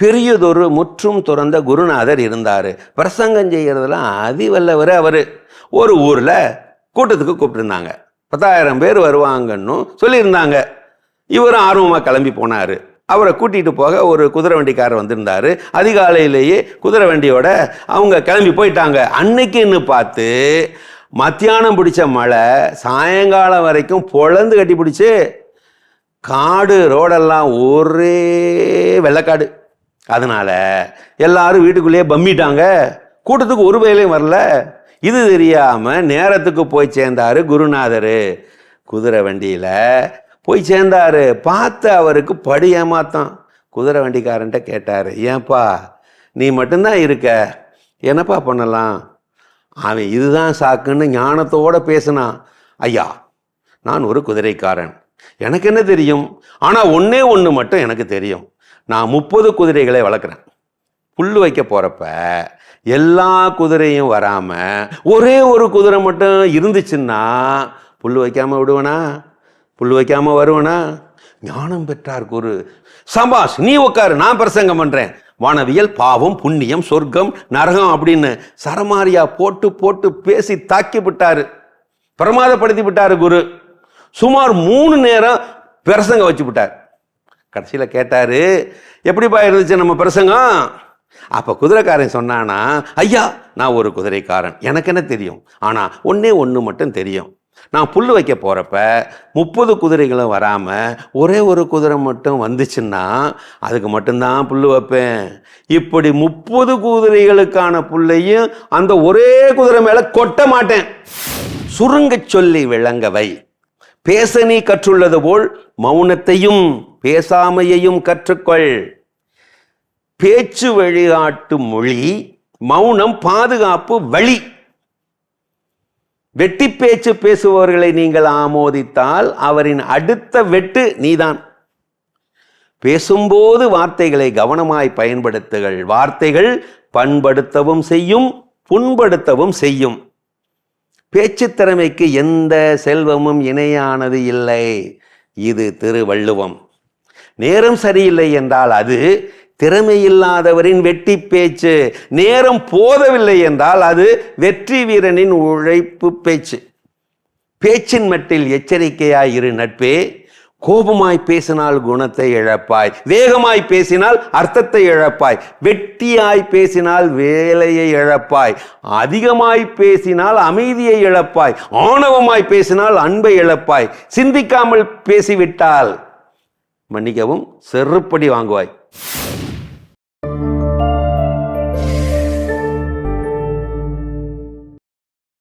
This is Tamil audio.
பெரியதொரு முற்றும் துறந்த குருநாதர் இருந்தார். பிரசங்கம் செய்கிறதுலாம் அதிவல்லவர் அவர். ஒரு ஊரில் கூட்டத்துக்கு கூப்பிட்டுருந்தாங்க. பத்தாயிரம் பேர் வருவாங்கன்னு சொல்லியிருந்தாங்க. இவரும் ஆர்வமாக கிளம்பி போனார். அவரை கூட்டிகிட்டு போக ஒரு குதிரை வண்டிக்காரர் வந்திருந்தார். அதிகாலையிலேயே குதிரை வண்டியோட அவங்க கிளம்பி போயிட்டாங்க. அன்னைக்குன்னு பார்த்து மத்தியானம் பிடிச்ச மழை சாயங்காலம் வரைக்கும் பொழந்து கட்டி பிடிச்சி காடு ரோடெல்லாம் ஒரே வெள்ளைக்காடு. அதனால் எல்லாரும் வீட்டுக்குள்ளேயே பம்மிட்டாங்க. கூட்டத்துக்கு ஒரு வேலையும் வரல. இது தெரியாமல் நேரத்துக்கு போய் சேர்ந்தாரு குருநாதர். குதிரை வண்டியில் போய் சேர்ந்தாரு. பார்த்து அவருக்கு படி ஏமாத்தான். குதிரை வண்டிக்காரன்ட்ட கேட்டார் ஏன்பா நீ மட்டும்தான் இருக்க. என்னப்பா பண்ணலாம்? அவன் இதுதான் சாக்குன்னு ஞானத்தோட பேசினான். ஐயா நான் ஒரு குதிரைக்காரன். எனக்கு என்ன தெரியும்? ஆனால் ஒன்றே ஒன்று மட்டும் எனக்கு தெரியும். நான் முப்பது குதிரைகளை வளர்க்குறேன். புல் வைக்க போகிறப்ப எல்லா குதிரையும் வராமல் ஒரே ஒரு குதிரை மட்டும் இருந்துச்சுன்னா புல் வைக்காமல் விடுவேனா? புல் வைக்காமல் வருவனா? ஞானம் பெற்றார் குரு. சபாஷ் நீ உட்காரு நான் பிரசங்கம் பண்ணுறேன் வானவியல் பாவம் புண்ணியம் சொர்க்கம் நரகம் அப்படின்னு சரமாரியா போட்டு போட்டு பேசி தாக்கி விட்டாரு. பிரமாதப்படுத்தி விட்டாரு குரு. சுமார் மூணு நேரம் பிரசங்கம் வச்சு விட்டார். கடைசியில் கேட்டார் எப்படிப்பா இருந்துச்சு நம்ம பிரசங்கம்? அப்போ குதிரைக்காரன் சொன்னானா ஐயா நான் ஒரு குதிரைக்காரன். எனக்கு என்ன தெரியும்? ஆனால் ஒன்றே ஒன்று மட்டும் தெரியும். நான் புல் வைக்க போகிறப்ப முப்பது குதிரைகளும் வராமல் ஒரே ஒரு குதிரை மட்டும் வந்துச்சுன்னா அதுக்கு மட்டும்தான் புல் வைப்பேன். இப்படி முப்பது குதிரைகளுக்கான புல்லையும் அந்த ஒரே குதிரை மேலே கொட்ட மாட்டேன். சுருங்கச் சொல்லி விளங்கவை பேச நீ கற்றுள்ளது போல் மௌனத்தையும் பேசாமையையும் கற்றுக்கொள். பேச்சு வழிகாட்டு மொழி மௌனம் பாதுகாப்பு வழி. வெட்டி பேச்சு பேசுபவர்களை நீங்கள் ஆமோதித்தால் அவரின் அடுத்த வெட்டு நீதான். பேசும்போது வார்த்தைகளை கவனமாய் பயன்படுத்துகள். வார்த்தைகள் பண்படுத்தவும் செய்யும் புண்படுத்தவும் செய்யும். பேச்சு திறமைக்கு எந்த செல்வமும் இணையானது இல்லை. இது திருவள்ளுவம். நேரம் சரியில்லை என்றால் அது திறமையில்லாதவரின் வெட்டி பேச்சு. நேரம் போதவில்லை என்றால் அது வெற்றி வீரனின் உழைப்பு பேச்சு. பேச்சின் மட்டில் எச்சரிக்கையாய் இரு நட்பே. கோபமாய் பேசினால் குணத்தை இழப்பாய். வேகமாய் பேசினால் அர்த்தத்தை இழப்பாய். வெட்டியாய் பேசினால் வேலையை இழப்பாய். அதிகமாய் பேசினால் அமைதியை இழப்பாய். ஆணவமாய் பேசினால் அன்பை இழப்பாய். சிந்திக்காமல் பேசிவிட்டால் மன்னிக்கவும் செருப்படி வாங்குவாய்.